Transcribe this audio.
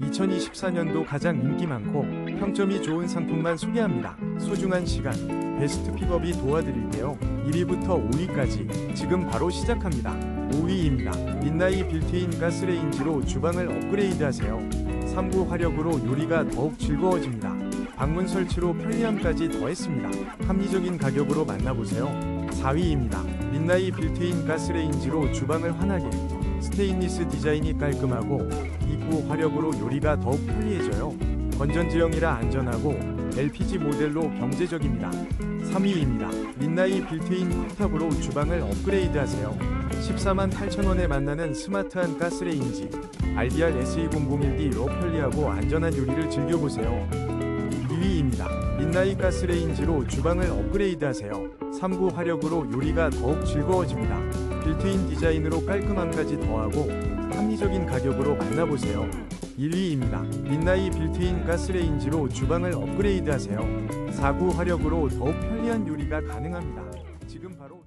2024년도 가장 인기 많고 평점이 좋은 상품만 소개합니다. 소중한 시간, 베스트 픽업이 도와드릴게요. 1위부터 5위까지 지금 바로 시작합니다. 5위입니다. 민나이 빌트인 가스레인지로 주방을 업그레이드하세요. 3구 화력으로 요리가 더욱 즐거워집니다. 방문 설치로 편리함까지 더했습니다. 합리적인 가격으로 만나보세요. 4위입니다. 민나이 빌트인 가스레인지로 주방을 환하게 스테인리스 디자인이 깔끔하고 입구 화력으로 요리가 더욱 편리해져요. 건전지형이라 안전하고 LPG 모델로 경제적입니다. 3위입니다. 민나이 빌트인 쿡탑으로 주방을 업그레이드하세요. 14만 8천원에 만나는 스마트한 가스레인지 RDR SE001D로 편리하고 안전한 요리를 즐겨보세요. 2위입니다. 민나이 가스레인지로 주방을 업그레이드하세요. 3구 화력으로 요리가 더욱 즐거워집니다. 빌트인 디자인으로 깔끔함까지 더하고 합리적인 가격으로 만나보세요. 1위입니다. 민나이 빌트인 가스레인지로 주방을 업그레이드하세요. 4구 화력으로 더욱 편리한 요리가 가능합니다. 지금 바로